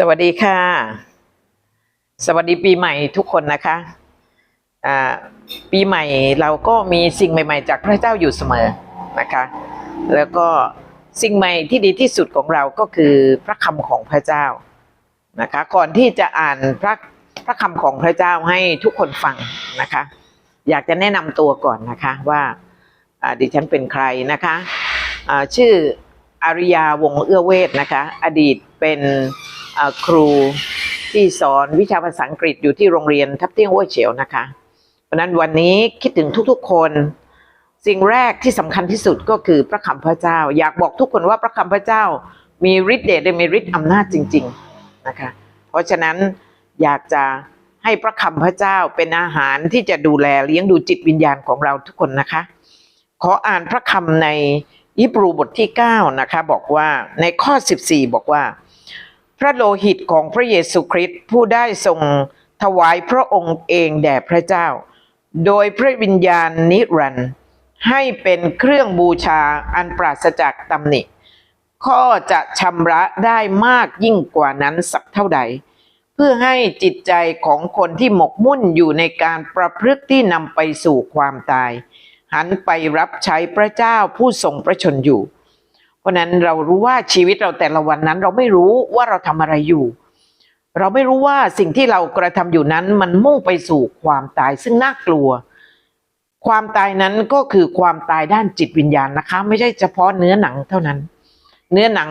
สวัสดีค่ะ สวัสดีปีใหม่ทุกคนนะคะปีใหม่เราก็มีสิ่งใหม่ ๆ จากพระเจ้าอยู่เสมอนะคะ แล้วก็สิ่งใหม่ที่ดีที่สุดของเราก็คือพระคำของพระเจ้านะคะ ก่อนที่จะอ่านพระพระคำของพระเจ้าให้ทุกคนฟังนะคะ อยากจะแนะนำตัวก่อนนะคะว่าดิฉันเป็นใครนะคะอ่าชื่ออาริยาวงเอื้อเวทนะคะ อดีตเป็น ครูที่สอนวิชาภาษาอังกฤษอยู่ที่โรงเรียนทับเตี้ยงห้วเฉียวนะคะเพราะฉะนั้นวันนี้คิดถึงทุกๆคน สิ่งแรกที่สำคัญที่สุดก็คือพระคำพระเจ้า อยากบอกทุกคนว่าพระคำพระเจ้ามีฤทธิ์เดชและมีฤทธิ์อำนาจจริง ๆนะคะ เพราะฉะนั้นอยากจะให้พระคำพระเจ้าเป็นอาหารที่จะดูแลเลี้ยงดูจิตวิญญาณของเราทุกคนนะคะ ขออ่านพระคำในยิบรูบทที่ 9 นะคะ บอกว่าในข้อ 14 บอกว่า พระโลหิตของพระเยซูคริสต์ผู้ได้ทรงถวายพระองค์เองแด่พระเจ้า โดยพระวิญญาณนิรันดร์ให้เป็นเครื่องบูชาอันปราศจากตำหนิข้อจะชำระได้มากยิ่งกว่านั้นสักเท่าใด เพื่อให้จิตใจของคนที่หมกมุ่นอยู่ในการประพฤติที่นำไปสู่ความตาย หันไปรับใช้พระเจ้าผู้ทรงพระชนอยู่ ราะนั้นเรารู้ว่าชีวิตเราแต่ละวันนั้น เราไม่รู้ว่าเราทำอะไรอยู่ เราไม่รู้ว่าสิ่งที่เรากระทำอยู่นั้น มันมุ่งไปสู่ความตายซึ่งน่ากลัว ความตายนั้นก็คือความตายด้านจิตวิญญาณนะคะ ไม่ใช่เฉพาะเนื้อหนังเท่านั้น เนื้อหนัง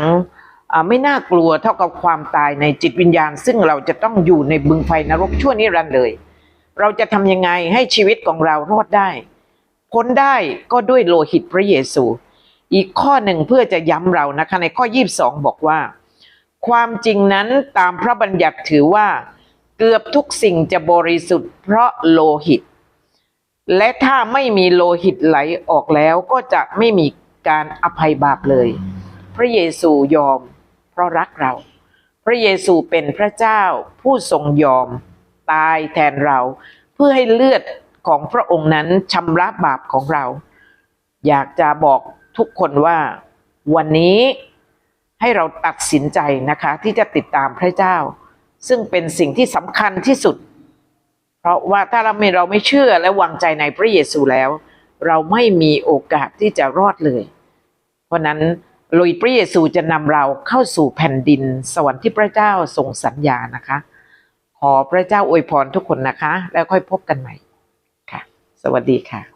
ไม่น่ากลัวเท่ากับความตายในจิตวิญญาณ ซึ่งเราจะต้องอยู่ในบึงไฟนรกชั่วนิรันดร์เลย เราจะทำยังไงให้ชีวิตของเรารอดได้ พ้นได้ก็ด้วยโลหิตพระเยซู อีกข้อหนึ่งเพื่อจะย้ำเรานะคะในข้อ 22 บอกว่า ความจริงนั้นตามพระบัญญัติถือว่า เกือบทุกสิ่งจะบริสุทธิ์เพราะโลหิต และถ้าไม่มีโลหิตไหลออกแล้วก็จะไม่มีการอภัยบาปเลย พระเยซูยอม เพราะรักเรา พระเยซูเป็นพระเจ้าผู้ทรงยอม ตายแทนเรา เพื่อให้เลือดของพระองค์นั้นชำระบาปของเรา อยากจะบอก ทุกคนว่าวันนี้ให้เราตัดสินใจนะคะที่จะติดตามพระเจ้า ซึ่งเป็นสิ่งที่สำคัญที่สุด เพราะว่าถ้าเราไม่เราไม่เชื่อและวางใจในพระเยซูแล้ว เราไม่มีโอกาสที่จะรอดเลย เพราะนั้นลุยพระเยซูจะนำเราเข้าสู่แผ่นดินสวรรค์ที่พระเจ้าทรงสัญญานะคะ ขอพระเจ้าอวยพรทุกคนนะคะ แล้วค่อยพบกันใหม่ค่ะ สวัสดีค่ะ